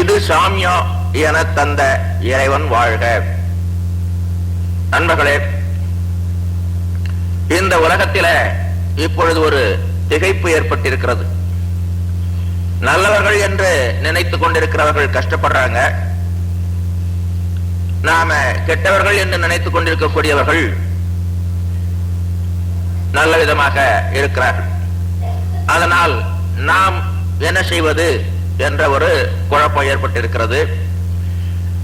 இது சாமியம் என தந்த இறைவன் வாழ்க. நண்பர்களே இந்த உலகத்தில இப்பொழுது ஒரு திகைப்பு ஏற்பட்டிருக்கிறது. நல்லவர்கள் என்று நினைத்துக் கொண்டிருக்கிறவர்கள் கஷ்டப்படுறாங்க. நாம கெட்டவர்கள் என்று நினைத்துக் கொண்டிருக்கக்கூடியவர்கள் நல்ல விதமாக இருக்கிறார்கள். அதனால் நாம் என்ன செய்வது? என்ற ஒரு குழப்பம் ஏற்பட்டிருக்கிறது.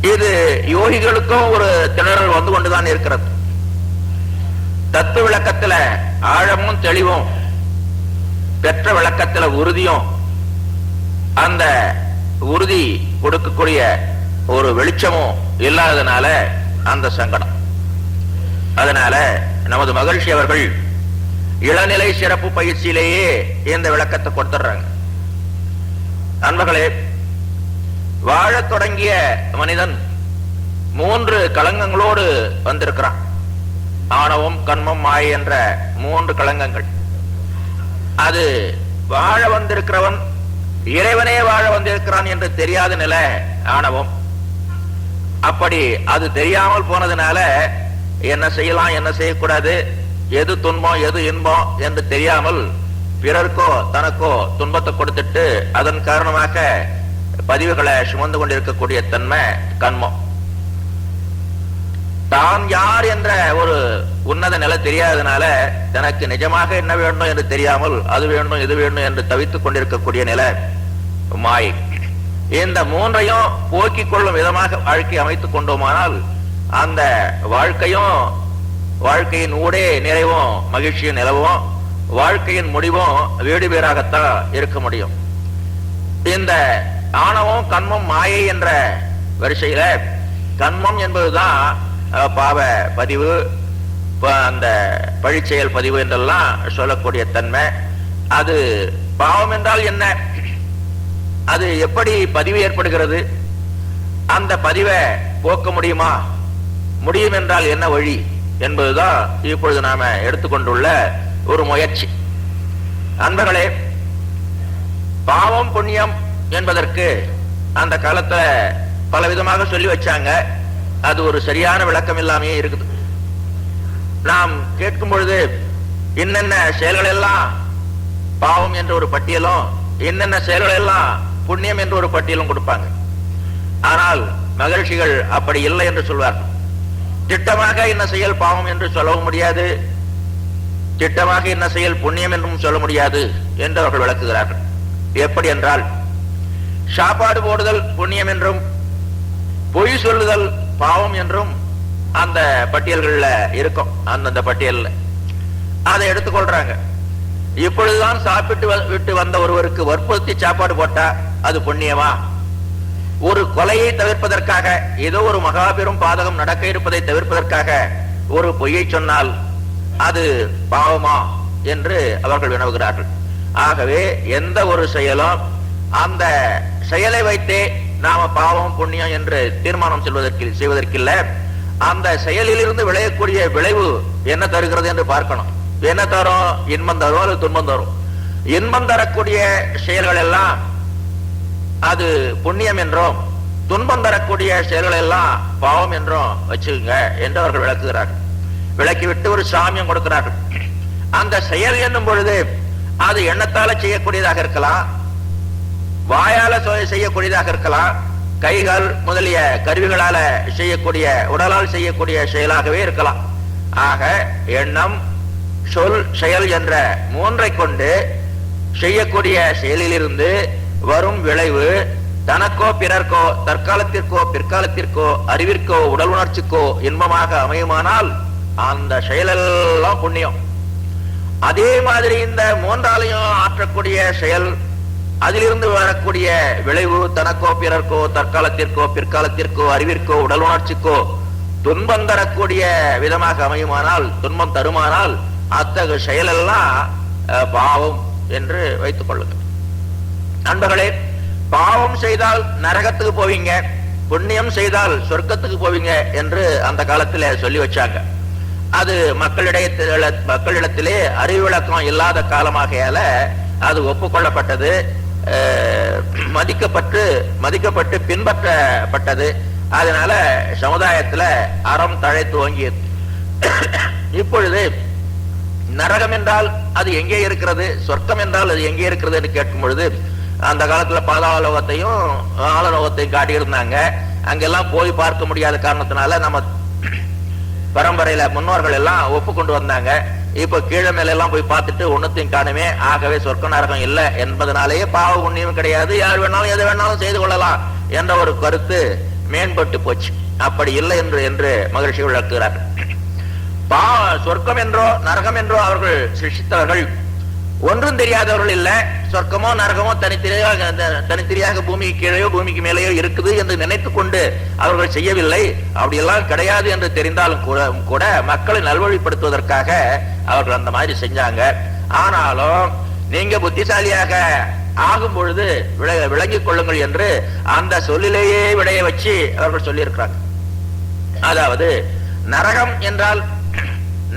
இது யோகிகளுக்கும் ஒரு திணறல் வந்து கொண்டுதான் இருக்கிறது. தத்துவ விளக்கத்துல ஆழமும் தெளிவும் பெற்ற விளக்கத்துல உறுதியும் அந்த உறுதி கொடுக்கக்கூடிய ஒரு வெளிச்சமும் இல்லாததுனால அந்த சங்கடம். அதனால நமது மகிழ்ச்சி அவர்கள் இளநிலை சிறப்பு பயிற்சியிலேயே இந்த விளக்கத்தை கொடுத்துடுறாங்க. நண்பர்களே வாழத் தொடங்கிய மனிதன் மூன்று களங்கங்களோடு வந்திருக்கிறான். ஆணவம் கண்மம் மாய என்ற மூன்று களங்கங்கள். அது வாழ வந்திருக்கிறவன் இறைவனே வாழ வந்திருக்கிறான் என்று தெரியாத நிலை ஆணவம். அப்படி அது தெரியாமல் போனதுனால என்ன செய்யலாம் என்ன செய்யக்கூடாது எது துன்பம் எது இன்பம் என்று தெரியாமல் பிறருக்கோ தனக்கோ துன்பத்தை கொடுத்துட்டு அதன் காரணமாக பதிவுகளை சுமந்து கொண்டிருக்கக்கூடிய தன்மை கண்மம். தான் யார் என்ற ஒரு உன்னத நிலை தெரியாதனால தனக்கு நிஜமாக என்ன வேண்டும் என்று தெரியாமல் அது வேண்டும் இது வேண்டும் என்று தவித்துக் கொண்டிருக்கக்கூடிய நிலை மாய். இந்த மூன்றையும் போக்கிக் கொள்ளும் விதமாக வாழ்க்கை அமைத்துக் கொண்டோமானால் அந்த வாழ்க்கையும் வாழ்க்கையின் ஊடே நிறைவும் மகிழ்ச்சியும் நிலவும். வாழ்க்கையின் முடிவும் வீடு பேராகத்தான் இருக்க முடியும். இந்த ஆணவம் கண்மம் மாயை என்ற வரிசையில கண்மம் என்பதுதான் பாவ பதிவு ப- அந்த பழிச்செயல் பதிவு என்றெல்லாம் சொல்லக்கூடிய தன்மை. அது பாவம் என்றால் என்ன? அது எப்படி பதிவு ஏற்படுகிறது? அந்த பதிவை போக்க முடியுமா? முடியும் என்றால் என்ன வழி? என்பதுதான் இப்பொழுது நாம எடுத்துக்கொண்டுள்ள ஒரு முயற்சி. அன்பர்களே பாவம் புண்ணியம் என்பதற்கு அந்த காலத்துல பல விதமாக சொல்லி வச்சாங்க. அது ஒரு சரியான விளக்கம் இல்லாமையே இருக்குது. நாம் கேட்கும் பொழுது என்னென்ன செயல்கள் எல்லாம் பாவம் என்ற ஒரு பட்டியலும் என்னென்ன செயல்கள் எல்லாம் புண்ணியம் என்ற ஒரு பட்டியலும் கொடுப்பாங்க. ஆனால் மகிழ்ச்சிகள் அப்படி இல்லை என்று சொல்வார்கள். திட்டமாக என்ன செயல் பாவம் என்று சொல்லவும் முடியாது. திட்டமாக என்ன செயல் புண்ணியம் என்றும் சொல்ல முடியாது என்று அவர்கள் விளக்குகிறார்கள். எப்படி என்றால் சாப்பாடு போடுதல் புண்ணியம் என்றும் பொய் சொல்லுதல் பாவம் என்றும் அந்த பட்டியல்கள்ல இருக்கும் அந்தந்த பட்டியல்ல. அதை எடுத்துக்கொள்றாங்க இப்பொழுதுதான் சாப்பிட்டு வ- விட்டு வந்த ஒருவருக்கு வற்புறுத்தி சாப்பாடு போட்டா அது புண்ணியமா? ஒரு கொலையை தவிர்ப்பதற்காக ஏதோ ஒரு மகாபெரும் பாதகம் நடக்க இருப்பதை தவிர்ப்பதற்காக ஒரு பொய்யை சொன்னால் அது பாவமா என்று அவர்கள் வினவுகிறார்கள். ஆகவே எந்த ஒரு செயலும் அந்த செயலை வைத்தே நாம பாவம் புண்ணியம் என்று தீர்மானம் செல்வதற்கு செய்வதற்கில்ல. அந்த செயலிலிருந்து விளையக்கூடிய விளைவு என்ன தருகிறது என்று பார்க்கணும். என்ன தரும்? இன்பம் தரும் அல்லது துன்பம் தரும்? இன்பம் தரக்கூடிய செயல்கள் எல்லாம் அது புண்ணியம் என்றும் துன்பம் தரக்கூடிய செயல்கள் எல்லாம் பாவம் என்றும் வச்சுக்கோங்க என்று அவர்கள் விளக்குகிறார்கள். விளக்கிவிட்டு ஒரு சாமியம் கொடுக்கிறார்கள். அந்த செயல் என்னும் பொழுது அது எண்ணத்தால செய்யக்கூடியதாக இருக்கலாம் வாயால செய்யக்கூடியதாக இருக்கலாம் கைகள் முதலிய கருவிகளால செய்யக்கூடிய உடலால் செய்யக்கூடிய செயலாகவே இருக்கலாம். ஆக எண்ணம் சொல் செயல் என்ற மூன்றை கொண்டு செய்யக்கூடிய செயலிலிருந்து வரும் விளைவு தனக்கோ பிறர்க்கோ தற்காலத்திற்கோ பிற்காலத்திற்கோ அறிவிற்கோ உடல் உணர்ச்சிக்கோ இன்பமாக அமையுமானால் அந்த செயலெல்லாம் புண்ணியம். அதே மாதிரி இந்த மூன்றாலையும் ஆற்றக்கூடிய செயல் அதிலிருந்து வரக்கூடிய விளைவு தனக்கோ பிறர்க்கோ தற்காலத்திற்கோ பிற்காலத்திற்கோ அறிவிற்கோ உடல் உணர்ச்சிக்கோ துன்பம் தரக்கூடிய விதமாக அமையுமானால் துன்பம் தருமானால் அத்தகைய செயலெல்லாம் அஹ், பாவம் என்று வைத்துக் கொள்ளுங்கள். நண்பர்களே பாவம் செய்தால் நரகத்துக்கு போவீங்க புண்ணியம் செய்தால் சொர்க்கத்துக்கு போவீங்க என்று அந்த காலத்துல சொல்லி வச்சாங்க. அது மக்களிடையத்தில மக்களிடத்திலே அறிவிளக்கம் இல்லாத காலமாகையால அது ஒப்புக்கொள்ளப்பட்டது. மதிக்கப்பட்டு மதிக்கப்பட்டு பின்பற்றப்பட்டது. அதனால சமுதாயத்துல அறம் தழை துவங்கியது. இப்பொழுது நரகம் என்றால் அது எங்கே இருக்கிறது? சொர்க்கம் என்றால் அது எங்கே இருக்கிறது என்று கேட்கும் பொழுது அந்த காலத்துல பாதாளோகத்தையும் ஆலலோகத்தையும் காட்டியிருந்தாங்க. அங்கெல்லாம் போய் பார்க்க முடியாத காரணத்தினால நம்ம பரம்பரையில முன்னோர்கள் எல்லாம் ஒப்பு கொண்டு வந்தாங்க. இப்ப கீழே மேல எல்லாம் போய் பார்த்துட்டு ஒன்னத்தையும் காணுமே ஆகவே சொர்க்க நரகம் இல்லை என்பதனாலேயே பாவ புண்ணியம் கிடையாது. யார் வேணாலும் எது வேணாலும் செய்து கொள்ளலாம் என்ற ஒரு கருத்து மேம்பட்டு போச்சு. அப்படி இல்லை என்று என்று மகிழ்ச்சி விளக்குகிறார் பா சொர்க்கம் என்றோ நரகம் என்றோ அவர்கள் சிஷித்தவர்கள் ஒன்றும் தெரியாதவர்கள் இல்லை. சொர்க்கமோ நரகமோ தனித்தனியாக தனித்தனியாக பூமிக்கு கீழேயோ பூமிக்கு மேலேயோ இருக்குது என்று நினைத்து கொண்டு அவர்கள் செய்யவில்லை. அப்படியெல்லாம் கிடையாது என்று தெரிந்தாலும் கூட கூட மக்களை நல்வழிப்படுத்துவதற்காக அவர்கள் அந்த மாதிரி செஞ்சாங்க. ஆனாலும் நீங்க புத்திசாலியாக ஆகும் பொழுது விளங்கிக் கொள்ளுங்கள் என்று அந்த சொல்லிலேயே விடைய வச்சு அவர்கள் சொல்லியிருக்கிறாங்க. அதாவது நரகம் என்றால்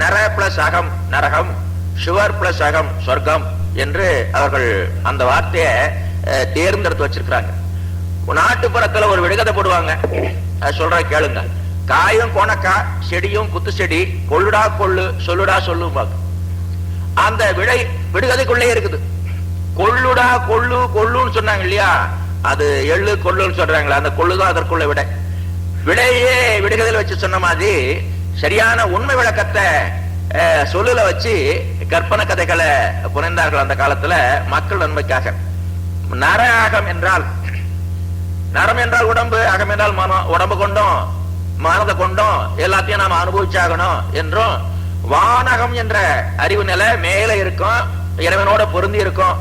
நர பிளஸ் அகம் நரகம் சுவர் பிளஸ் அகம் சொர்க்கம். என்று அவர்கள் அந்த வார்த்தையை அஹ், தேர்ந்தெடுத்து வச்சிருக்கிறாங்க. நாட்டுப்புறத்துல ஒரு விடுகதை போடுவாங்க. சொல்ற கேளுங்க. காயும் கோணக்கா செடியும் குத்து செடி கொள்ளுடா கொள்ளு சொல்லுடா சொல்லுவாங்க அந்த விடை விடுகதைக்குள்ளே இருக்குது. கொள்ளுடா கொள்ளு கொள்ளுன்னு சொன்னாங்க இல்லையா? அது எள்ளு கொள்ளுன்னு சொல்றாங்களே அந்த கொள்ளுதான் அதற்குள்ள விடை. விடையே விடுகதையில் வச்சு சொன்ன மாதிரி சரியான உண்மை விளக்கத்தை சொல்லுல வச்சு கற்பனை கதைகளை புனைந்தார்கள் அந்த காலத்துல மக்கள் நன்மைக்காக. நரகம் என்றால் நரம் என்றால் உடம்பு அகம் என்றால் மனம். உடம்பு கொண்டும் மனதை கொண்டும் எல்லாத்தையும் நாம அனுபவிச்சாகணும் என்றும் வானகம் என்ற அறிவு நிலை மேலே இருக்கும் இறைவனோட பொருந்தி இருக்கும்.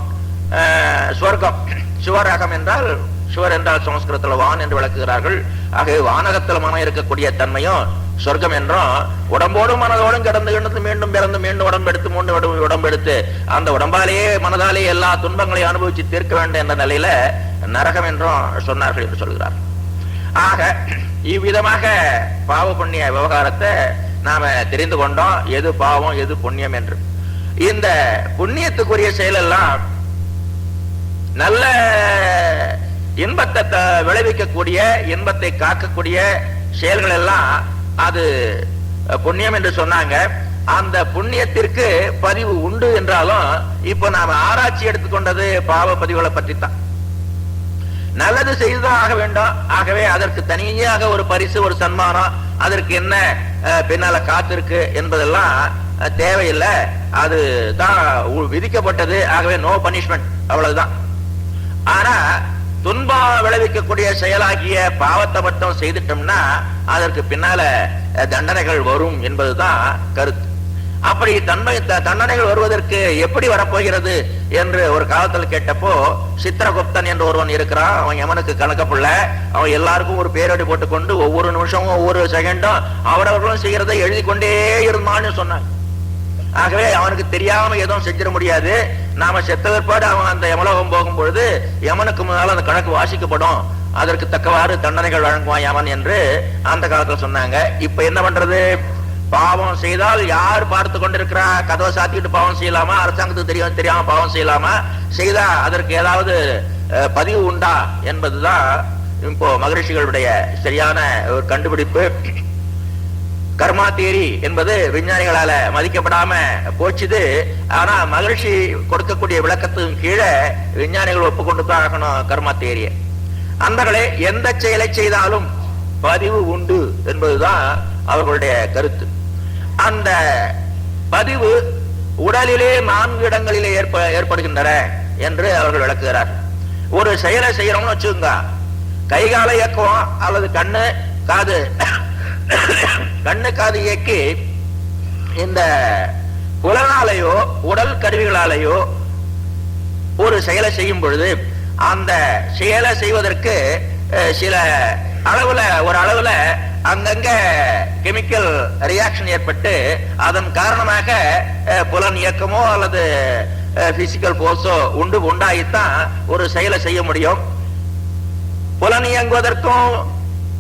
அஹ், சுவர்க்கம். சுவரகம் என்றால் சுவர் என்றால் சமஸ்கிருதத்துல வான் என்று விளக்குகிறார்கள். ஆகவே வானகத்துல மனம் இருக்கக்கூடிய தன்மையும் சொர்க்கம் என்றும் உடம்போடும் மனதோடும் கிடந்து கிடந்து மீண்டும் பிறந்து மீண்டும் உடம்பெடுத்து மூன்று உடம்பு எடுத்து அந்த உடம்பாலேயே மனதாலேயே எல்லா துன்பங்களையும் அனுபவிச்சு தீர்க்க வேண்டும் என்ற நிலையில நரகம் என்றும் சொன்னார்கள் என்று சொல்கிறார். ஆக இவ்விதமாக பாவ புண்ணிய விவகாரத்தை நாம தெரிந்து கொண்டோம். எது பாவம் எது புண்ணியம் என்று. இந்த புண்ணியத்துக்குரிய செயல் எல்லாம் நல்ல இன்பத்தை விளைவிக்கக்கூடிய இன்பத்தை காக்கக்கூடிய செயல்கள் எல்லாம் அது புண்ணியம் என்று சொன்னாங்க. அந்த புண்ணியத்திற்கு பதிவு உண்டு என்றாலும் இப்ப நாம ஆராய்ச்சி எடுத்துக்கொண்டது பாவ பதிவுகளை பற்றி தான் நல்லது செய்துதான் ஆக வேண்டும். ஆகவே அதற்கு தனியாக ஒரு பரிசு ஒரு சன்மானம் அதற்கு என்ன அஹ், பின்னால காத்திருக்கு என்பதெல்லாம் தேவையில்லை. அது தான் விதிக்கப்பட்டது. ஆகவே நோ பனிஷ்மெண்ட் அவ்வளவுதான். ஆனா துன்பம் விளைவிக்கக்கூடிய செயலாகிய பாவத்தை மட்டும் செய்துட்டோம்னா அதற்கு பின்னால தண்டனைகள் வரும் என்பதுதான் கருத்து. அப்படி தன்மை த- தண்டனைகள் வருவதற்கு எப்படி வரப்போகிறது என்று ஒரு காலத்தில் கேட்டப்போ சித்திரகுப்தன் என்று ஒருவன் இருக்கிறான். அவன் யமனுக்கு கணக்கப்புள்ள அவன் எல்லாருக்கும் ஒரு பேரடி போட்டுக்கொண்டு ஒவ்வொரு நிமிஷமும் ஒவ்வொரு செகண்டும் அவரவர்களும் செய்யறதை எழுதி கொண்டே இருந்தான்னு சொன்னான். ஆகவே அவனுக்கு தெரியாம எதுவும் செஞ்சிட முடியாது. நாம செத்ததற்பாடு அவன் அந்த யமலோகம் போகும் பொழுது யமனுக்கு முன்னால் அந்த கணக்கு வாசிக்கப்படும். அதற்கு தக்கவாறு தண்டனைகள் வழங்குவான் யமன் என்று அந்த காலத்துல சொன்னாங்க. இப்ப என்ன பண்றது? பாவம் செய்தால் யார் பார்த்து கொண்டிருக்கிறா? கதவை சாத்திட்டு பாவம் செய்யலாமா? அரசாங்கத்துக்கு தெரியும் தெரியாம பாவம் செய்யலாமா? செய்தா அதற்கு ஏதாவது பதிவு உண்டா? என்பதுதான் இப்போ மகரிஷிகளுடைய சரியான ஒரு கண்டுபிடிப்பு. கர்மா தேரி என்பது விஞ்ஞானிகளால மதிக்கப்படாம போச்சுது. ஆனா மகிழ்ச்சி கொடுக்கக்கூடிய விளக்கத்தின் கீழே விஞ்ஞானிகள் ஒப்புக்கொண்டு தான் ஆகணும் கர்மா தேரிய. அந்தகளே எந்த செயலை செய்தாலும் பதிவு உண்டு என்பதுதான் அவர்களுடைய கருத்து. அந்த பதிவு உடலிலே நான்கு இடங்களிலே ஏற்ப ஏற்படுகின்றன என்று அவர்கள் விளக்குகிறார் ஒரு செயலை செய்யறோம்னு வச்சுக்கோங்க. கைகால இயக்கம் அல்லது கண்ணு காது கண்ணு காது இயக்கி இந்த புலனாலேயோ உடல் கருவிகளாலேயோ ஒரு செயலை செய்யும் பொழுது அந்த செயலை செய்வதற்கு சில அளவுல ஒரு அளவுல அங்கங்க கெமிக்கல் ரியாக்ஷன் ஏற்பட்டு அதன் காரணமாக புலன் இயக்கமோ அல்லது பிசிக்கல் போர்ஸோ உண்டு உண்டாயித்தான் ஒரு செயலை செய்ய முடியும். புலன் இயங்குவதற்கும்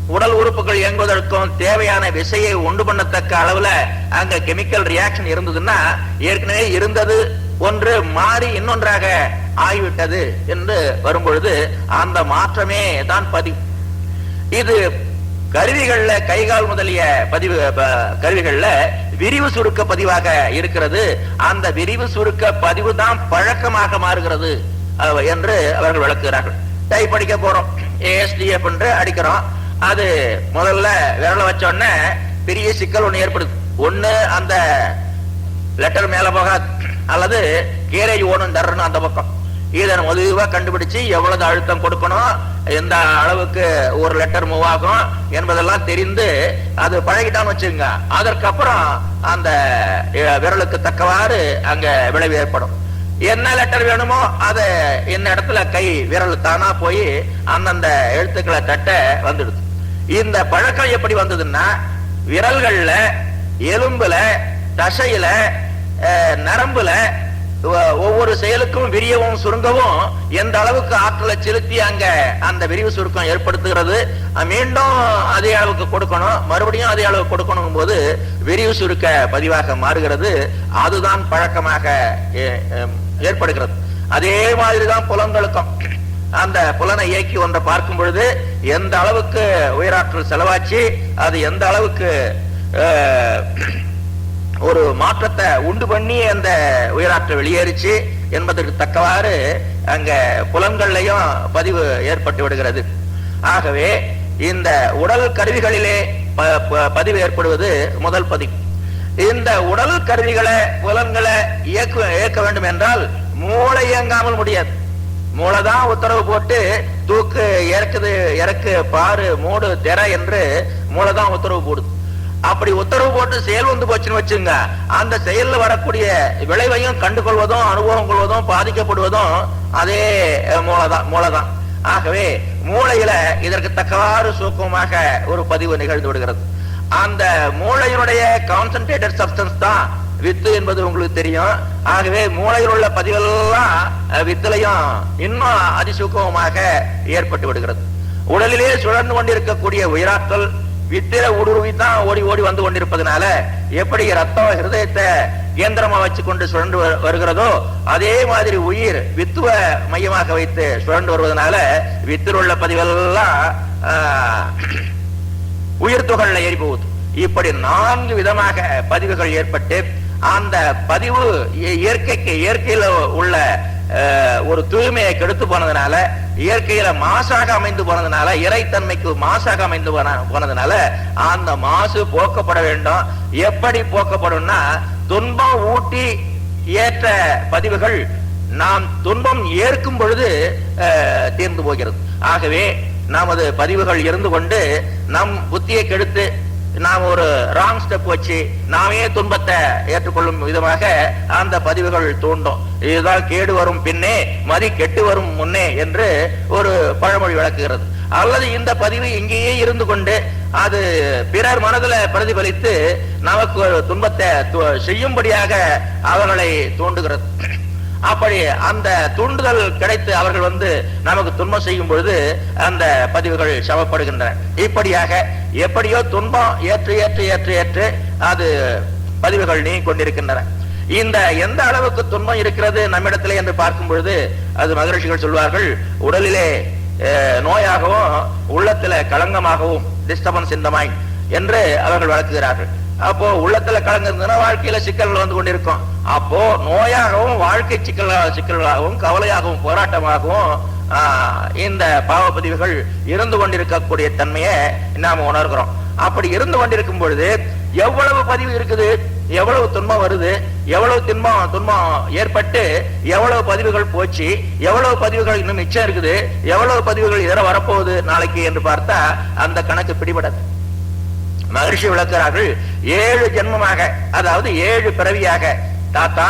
உடல் உறுப்புகள் இயங்குவதற்கும் தேவையான விசையை உண்டு பண்ணத்தக்க அளவுல அங்க கெமிக்கல் ரியாக்ஷன் இருந்ததுன்னா ஏற்கனவே இருந்தது ஒன்று மாறி இன்னொன்றாக ஆகிவிட்டது என்று வரும்பொழுது அந்த மாற்றமே தான் பதிவு இது கருவிகள்ல கைகால் முதலிய பதிவு கருவிகள்ல விரிவு சுருக்க பதிவாக இருக்கிறது. அந்த விரிவு சுருக்க பதிவு தான் பழக்கமாக மாறுகிறது என்று அவர்கள் விளக்குகிறார்கள். டைப் அடிக்க போறோம். ஏஎஸ்டிஎஃப் என்று அடிக்கிறோம். அது முதல்ல விரல வச்சோடனே பெரிய சிக்கல் ஒண்ணு ஏற்படுது. ஒண்ணு அந்த லெட்டர் மேல போகாது. அல்லது கேரேஜ் ஓடும் தரணும் அந்த பக்கம். இதை மொதுவா கண்டுபிடிச்சு எவ்வளவு அழுத்தம் கொடுக்கணும் எந்த அளவுக்கு ஒரு லெட்டர் மூவ் ஆகும் என்பதெல்லாம் தெரிந்து அது பழகிட்டான்னு வச்சுங்க அதற்கப்புறம் அந்த விரலுக்கு தக்கவாறு அங்க விளைவு ஏற்படும். என்ன லெட்டர் வேணுமோ அதை இந்த இடத்துல கை விரல் தானா போய் அந்தந்த எழுத்துக்களை தட்ட வந்துடுது. இந்த பழக்கம் எப்படி வந்ததுன்னா விரல்கள்ல எலும்புல தசையில நரம்புல ஒவ்வொரு செயலுக்கும் விரியவும் சுருங்கவும் எந்த அளவுக்கு ஆற்றலை செலுத்தி அங்க அந்த விரிவு சுருக்கம் ஏற்படுத்துகிறது மீண்டும் அதே அளவுக்கு கொடுக்கணும். மறுபடியும் அதே அளவுக்கு கொடுக்கணும் போது விரிவு சுருக்க பதிவாக மாறுகிறது. அதுதான் பழக்கமாக ஏற்படுகிறது. அதே மாதிரிதான் புலங்களுக்கும் அந்த புலனை இயக்கி ஒன்றை பார்க்கும் பொழுது எந்த அளவுக்கு உயிராற்றல் செலவாச்சு அது எந்த அளவுக்கு ஒரு மாற்றத்தை உண்டு பண்ணி அந்த உயிராற்றல் வெளியேறிச்சு என்பதற்கு தக்கவாறு அங்க புலன்கள்லையும் பதிவு ஏற்பட்டு விடுகிறது. ஆகவே இந்த உடல் கருவிகளிலே ப- பதிவு ஏற்படுவது முதல் பதிவு. இந்த உடல் கருவிகளை புலன்களை இயக்க இயக்க வேண்டும் என்றால் மூளை இயங்காமல் முடியாது. மூளைதான் உத்தரவு போட்டு தூக்கு இறக்குது இறக்கு பாரு மூடு திற என்று மூளைதான் உத்தரவு போடுது. அப்படி உத்தரவு போட்டு செயல் வந்து போச்சுன்னு வச்சுங்க அந்த செயல்ல வரக்கூடிய விளைவையும் கண்டுகொள்வதும் அனுபவம் கொள்வதும் பாதிக்கப்படுவதும் அதே மூளைதான் மூளைதான். ஆகவே மூளையில இதற்கு தக்கவாறு சூக்கமாக ஒரு பதிவு நிகழ்ந்து விடுகிறது. அந்த மூளையினுடைய கான்சன்ட்ரேட்டட் சப்டன்ஸ் தான் வித்து என்பது உங்களுக்கு தெரியும். ஆகவே மூளையில் உள்ள பதிவெல்லாம் வித்துலையும் இன்னும் அதிசூக்கமாக ஏற்பட்டு விடுகிறது. உடலிலே சுழன்று கொண்டிருக்கக்கூடிய உயிராற்றல் வித்திர ஊடுருவி தான் ஓடி ஓடி வந்து கொண்டிருப்பதனால எப்படி ரத்தம் ஹிருதயத்தை இயந்திரமா வச்சு கொண்டு சுழன்று வருகிறதோ அதே மாதிரி உயிர் வித்துவ மையமாக வைத்து சுழன்று வருவதனால வித்தில் உள்ள பதிவெல்லாம் ஆஹ், உயிர் துகள்ல ஏறி இப்படி நான்கு விதமாக பதிவுகள் ஏற்பட்டு அந்த பதிவு இயற்கைக்கு இயற்கையில உள்ள ஒரு தூய்மையை கெடுத்து போனதுனால இயற்கையில மாசாக அமைந்து போனதுனால இறைத்தன்மைக்கு மாசாக அமைந்து போனதுனால அந்த மாசு போக்கப்பட வேண்டும். எப்படி போக்கப்படும்னா துன்பம் ஊட்டி ஏற்ற பதிவுகள் நாம் துன்பம் ஏற்கும் பொழுது தீர்ந்து போகிறது. ஆகவே நமது பதிவுகள் இருந்து கொண்டு நம் புத்தியை கெடுத்து நாம் ஒரு ராங் ஸ்டெப் வச்சு நாமே துன்பத்தை ஏற்றுக்கொள்ளும் விதமாக அந்த பதிவுகள் தூண்டும். இதுதான் கேடு வரும் பின்னே மதி கெட்டு வரும் முன்னே என்று ஒரு பழமொழி விளக்குகிறது. அல்லது இந்த பதிவு இங்கேயே இருந்து கொண்டு அது பிறர் மனதில் பிரதிபலித்து நமக்கு ஒரு துன்பத்தை செய்யும்படியாக அவர்களை தூண்டுகிறது. அப்படி அந்த தூண்டுதல் கிடைத்து அவர்கள் வந்து நமக்கு துன்பம் செய்யும் பொழுது அந்த பதிவுகள் சமப்படுகின்றன இப்படியாக எப்படியோ துன்பம் ஏற்று ஏற்று ஏற்று ஏற்று அது பதிவுகள் நீங்கிக் கொண்டிருக்கின்றன. இந்த எந்த அளவுக்கு துன்பம் இருக்கிறது நம்மிடத்திலே என்று பார்க்கும் பொழுது அது மகரிஷிகள் சொல்வார்கள் உடலிலே நோயாகவும் உள்ளத்தில களங்கமாகவும் டிஸ்டர்பன்ஸ் இந்த மைண்ட் என்று அவர்கள் வழக்குகிறார்கள் அப்போ உள்ளத்துல கலங்க இருந்ததுன்னா வாழ்க்கையில சிக்கல்கள் வந்து கொண்டிருக்கும். அப்போ நோயாகவும் வாழ்க்கை சிக்கல் சிக்கல்களாகவும் கவலையாகவும் போராட்டமாகவும் இந்த பாவப்பதிவுகள் இருந்து கொண்டிருக்கக்கூடிய தன்மையை நாம உணர்கிறோம். அப்படி இருந்து கொண்டிருக்கும் பொழுது எவ்வளவு பதிவு இருக்குது எவ்வளவு துன்பம் வருது எவ்வளவு துன்பம் துன்பம் ஏற்பட்டு எவ்வளவு பதிவுகள் போச்சு எவ்வளவு பதிவுகள் இன்னும் மிச்சம் இருக்குது எவ்வளவு பதிவுகள் இதர வரப்போகுது நாளைக்கு என்று பார்த்தா அந்த கணக்கு பிடிபடாது. மகர்ஷி விளக்கிறார்கள் ஏழு ஜென்மமாக அதாவது ஏழு பிறவியாக தாத்தா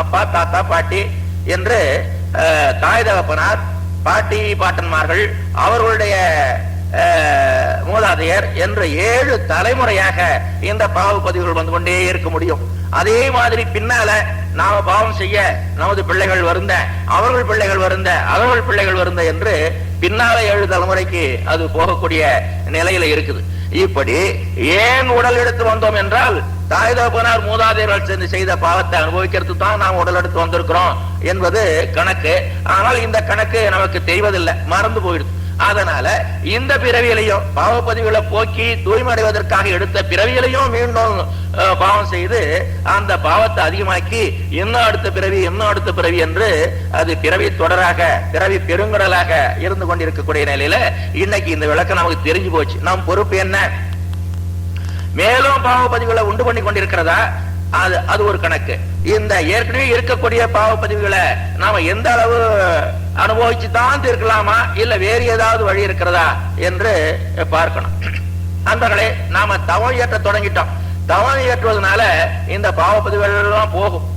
அப்பா தாத்தா பாட்டி என்று தாய் தகப்பனார் பாட்டி பாட்டன்மார்கள் அவர்களுடைய மூதாதையர் என்று ஏழு தலைமுறையாக இந்த பாவ பதிவுகள் வந்து கொண்டே இருக்க முடியும். அதே மாதிரி பின்னால நாம பாவம் செய்ய நமது பிள்ளைகள் வருந்த அவர்கள் பிள்ளைகள் வருந்த அவர்கள் பிள்ளைகள் வருந்த என்று பின்னால ஏழு தலைமுறைக்கு அது போகக்கூடிய நிலையில இருக்குது. இப்படி ஏன் உடல் எடுத்து வந்தோம் என்றால் தாய் தகப்பனார் மூதாதையர்கள் சென்று செய்த பாவத்தை அனுபவிக்கிறது தான் நாம் உடல் எடுத்து வந்திருக்கிறோம் என்பது கணக்கு. ஆனால் இந்த கணக்கு நமக்கு தெரிவதில்லை மறந்து போயிடுது. அதனால இந்த பிறவியிலையும் பாவப்பதிவுகளை போக்கி தூய்மை அடைவதற்காக எடுத்த பிறவியிலையும் மீண்டும் பாவம் செய்து அந்த பாவத்தை அதிகமாக்கி இன்னும் அடுத்த பிறவி இன்னும் அடுத்த பிறவி என்று அது பிறவி தொடராக பிறவி பெருங்கடலாக இருந்து கொண்டிருக்கக்கூடிய நிலையில இன்னைக்கு இந்த விளக்கம் நமக்கு தெரிஞ்சு போச்சு. நம் பொறுப்பு என்ன? மேலும் பாவப்பதிவுகளை உண்டு பண்ணி கொண்டிருக்கிறதா? அது அது ஒரு கணக்கு. இந்த ஏற்கனவே இருக்கக்கூடிய பாவப்பதிவுகளை நாம எந்த அளவு அனுபவிச்சு தான் தீர்க்கலாமா? இல்ல வேறு ஏதாவது வழி இருக்கிறதா? என்று பார்க்கணும். அன்பர்களே நாம தவம் இயற்ற தொடங்கிட்டோம். தவம் இயற்றுவதனால இந்த பாவப்பதிவுகள் எல்லாம் போகும்.